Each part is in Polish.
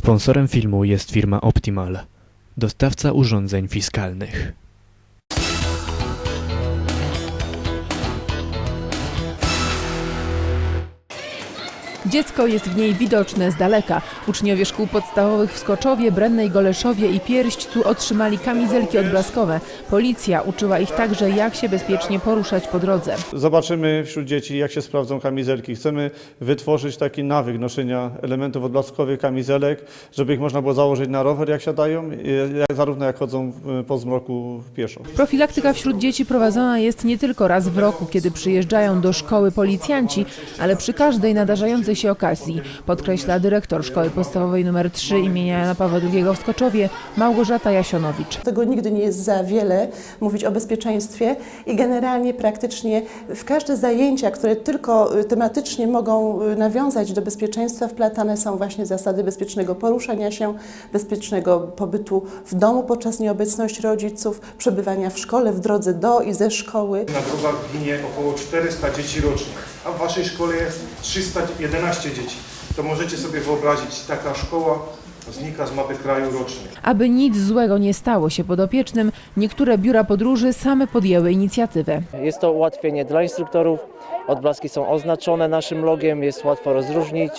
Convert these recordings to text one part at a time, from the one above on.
Sponsorem filmu jest firma Optimal, dostawca urządzeń fiskalnych. Dziecko jest w niej widoczne z daleka. Uczniowie szkół podstawowych w Skoczowie, Brennej, Goleszowie i Pierścu otrzymali kamizelki odblaskowe. Policja uczyła ich także, jak się bezpiecznie poruszać po drodze. Zobaczymy wśród dzieci, jak się sprawdzą kamizelki. Chcemy wytworzyć taki nawyk noszenia elementów odblaskowych kamizelek, żeby ich można było założyć na rower, jak siadają, jak, zarówno jak chodzą w- po zmroku pieszo. Profilaktyka wśród dzieci prowadzona jest nie tylko raz w roku, kiedy przyjeżdżają do szkoły policjanci, ale przy każdej nadarzającej się okazji, podkreśla dyrektor Szkoły Podstawowej nr 3 imienia Jana Pawła II w Skoczowie, Małgorzata Jasionowicz. Tego nigdy nie jest za wiele mówić o bezpieczeństwie i generalnie praktycznie w każde zajęcia, które tylko y, tematycznie mogą y, nawiązać do bezpieczeństwa, wplatane są właśnie zasady bezpiecznego poruszania się, bezpiecznego pobytu w domu podczas nieobecności rodziców, przebywania w szkole, w drodze do i ze szkoły. Na drogach ginie około 400 dzieci rocznie, a w waszej szkole jest 311 dzieci. To możecie sobie wyobrazić, taka szkoła znika z mapy kraju rocznie. Aby nic złego nie stało się podopiecznym, niektóre biura podróży same podjęły inicjatywę. Jest to ułatwienie dla instruktorów. Odblaski są oznaczone naszym logiem, jest łatwo rozróżnić.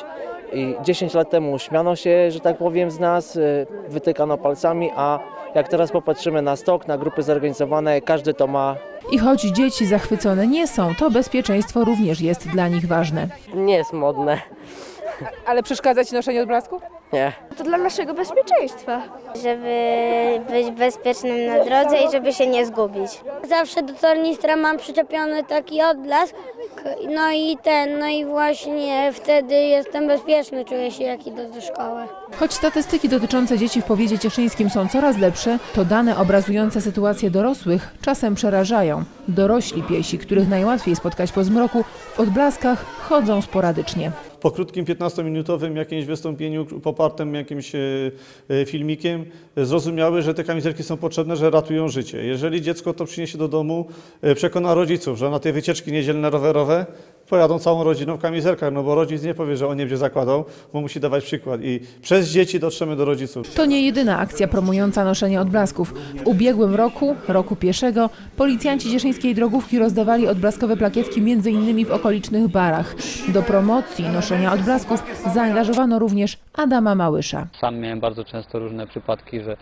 I 10 lat temu śmiano się, że tak powiem, z nas, y, wytykano palcami, a jak teraz popatrzymy na stok, na grupy zorganizowane, każdy to ma I choć dzieci zachwycone nie są, to bezpieczeństwo również jest dla nich ważne. Nie jest modne. Ale przeszkadza Ci noszenie odblasków? Nie. To dla naszego bezpieczeństwa. żeby być bezpiecznym na drodze i żeby się nie zgubić. Zawsze do tornistra mam przyczepiony taki odblask, no i ten, no i właśnie wtedy jestem bezpieczny, czuję się jak idę do szkoły. Choć statystyki dotyczące dzieci w powiecie cieszyńskim są coraz lepsze, to dane obrazujące sytuację dorosłych czasem przerażają. Dorośli piesi, których najłatwiej spotkać po zmroku, w odblaskach chodzą sporadycznie. Po krótkim 15-minutowym jakimś wystąpieniu popartym jakimś e, e, filmikiem e, zrozumiały, że te kamizelki są potrzebne, że ratują życie. Jeżeli dziecko to przyniesie do domu, przekona rodziców, że na te wycieczki niedzielne rowerowe pojadą całą rodziną w kamizelkach, no bo rodzic nie powie, że on nie będzie zakładał, bo musi dawać przykład. I przez dzieci dotrzemy do rodziców. To nie jedyna akcja promująca noszenie odblasków. W ubiegłym roku, roku pieszego, policjanci cieszyńskiej drogówki rozdawali odblaskowe plakietki m.in. w okolicznych barach. Do promocji noszenia odblasków zaangażowano również Adama Małysza. Sam miałem bardzo często różne przypadki, że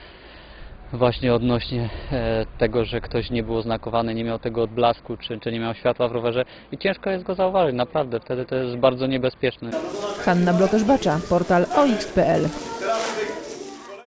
właśnie odnośnie e, tego, że ktoś nie był oznakowany, nie miał tego odblasku, czy, czy nie miał światła w rowerze i ciężko jest go zauważyć, naprawdę, wtedy to jest bardzo niebezpieczne. Hanna Blokerz-Bacza, portal OX.pl.